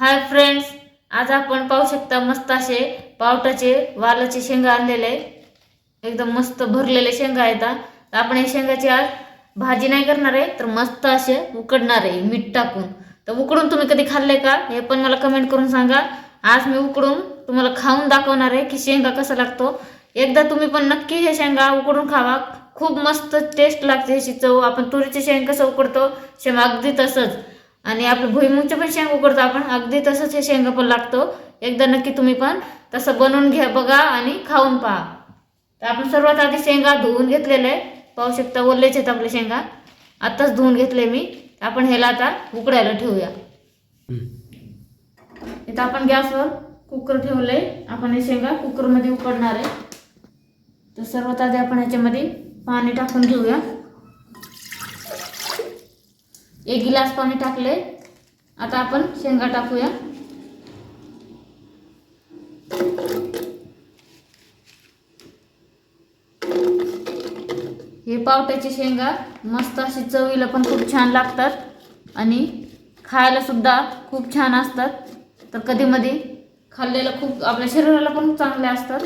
Hi friends आज आपण पाहू शकता मस्त असे पावटाचे वालाचे शेंगा आणलेले. एकदम मस्त भरलेले शेंगा आहेत तर आपण या शेंगाची आज भाजी नाही करणार आहे तर मस्त असे उकडणार आहे मीठ टाकून. तर उकडून तुम्ही कधी खाल्ले का? हे पण मला कमेंट करून सांगा. आज मी उकडून तुम्हाला खाऊन दाखवणार आहे की शेंगा कसा लागतो. एकदा तुम्ही पण नक्की हे शेंगा उकडून खावा. खूप मस्त टेस्ट लागते ह्याची चव. आपण तुरीचे शेंग कसं उकडतो? शेंगा अगदी तसंच. आणि आपलं भुईमुगचे पण शेंग उकडतो आपण. अगदी तसंच हे शेंगा पण लागतो. एकदा नक्की तुम्ही पण तसं बनवून घ्या बघा आणि खाऊन पहा. तर आपण सर्वात आधी शेंगा धुवून घेतलेले आहे पाहू शकता ओलेच आहेत आपले शेंगा. आत्ताच धुवून घेतले मी. आपण ह्याला आता उकडायला ठेवूया. इथं आपण गॅसवर कुकर ठेवलंय. आपण हे शेंगा कुकरमध्ये उकडणार आहे. तर सर्वात आधी आपण ह्याच्यामध्ये पाणी टाकून घेऊया. एक गिलास पाणी टाकले आता आपण शेंगा टाकूया. हे पावट्याची शेंगा मस्त अशी चवीला पण खूप छान लागतात आणि खायला सुद्धा खूप छान असतात. तर कधी मधी खाल्लेलं खूप आपल्या शरीराला पण चांगले असतात.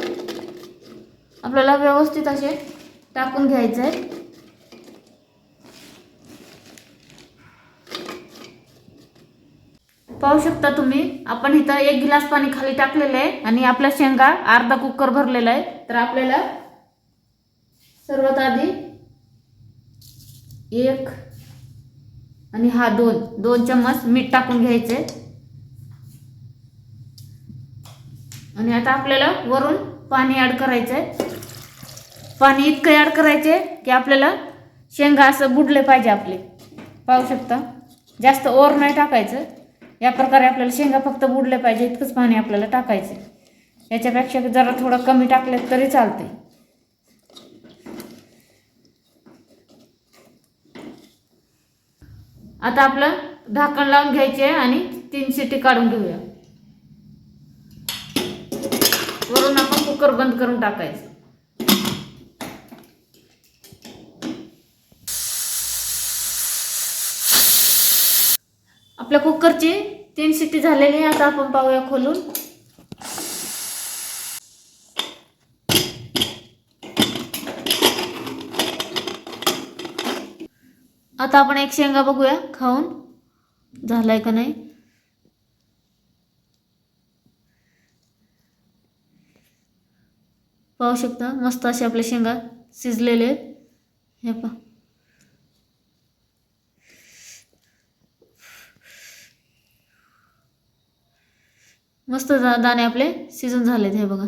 आपल्याला व्यवस्थित असे टाकून घ्यायचं आहे पाहू शकता तुम्ही. आपण इथं एक गिलास पाणी खाली टाकलेलं आहे आणि आपल्या शेंगा अर्धा कुकर भरलेला आहे. तर आपल्याला सर्वात आधी एक आणि हा दोन दोन चम्मच मीठ टाकून घ्यायचे. आणि आता आपल्याला वरून पाणी ॲड करायचं आहे पाणी इतकं ॲड करायचे की आपल्याला शेंगा असं बुडले पाहिजे आपले. पाहू शकता. जास्त ओर नाही टाकायचं. या प्रकारे आपल्याला शेंगा फक्त बुडल्या पाहिजे इतकंच पाणी आपल्याला टाकायचं याच्यापेक्षा जरा थोडं कमी टाकलं तरी चालते आता आपलं झाकण लावून घ्यायचे आहे आणि तीन शिटी काढून घेऊया. वरून आपण कुकर बंद करून टाकायचं. आपल्या कुकरची तीन शिट्टी झालेली आहे आता आपण पाहूया खोलून. आता आपण एक शेंगा बघूया खाऊन. झालाय का नाही? पाहू शकता मस्त असे आपले शेंगा शिजलेले आहेत. हे पहा. मस्त दाणे आपले शिजून झालेत हे बघा.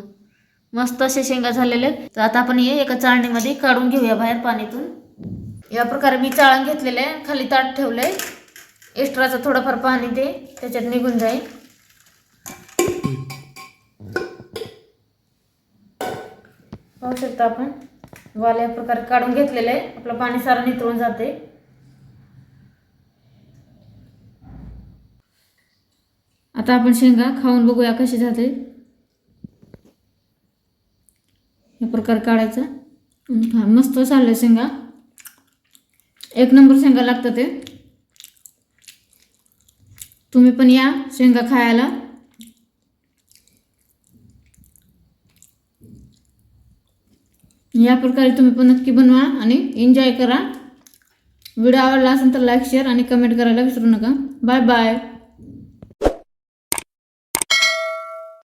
मस्त असे शेंगा झालेले आहेत. तर आता आपण हे एका चाळणीमध्ये काढून घेऊया बाहेर पाण्यातून या प्रकारे मी चाळण घेतलेलं आहे. खाली ताट ठेवलं आहे एक्स्ट्राचं थोडंफार पाणी ते त्याच्यात निघून जाईल. पाहू शकता आपण. वाल या प्रकारे काढून घेतलेलं आहे. आपलं पाणी सारं नितळून जाते आता आपण शेंगा खाऊन बघूया कशी जाते हे प्रकार काढायचा. मस्त चाललं शेंगा. एक नंबर शेंगा लागतं ते तुम्ही पण या शेंगा खायला. या प्रकारे तुम्ही पण नक्की बनवा आणि एन्जॉय करा. व्हिडिओ आवडला असेल तर लाईक शेअर आणि कमेंट करायला विसरू नका. Bye bye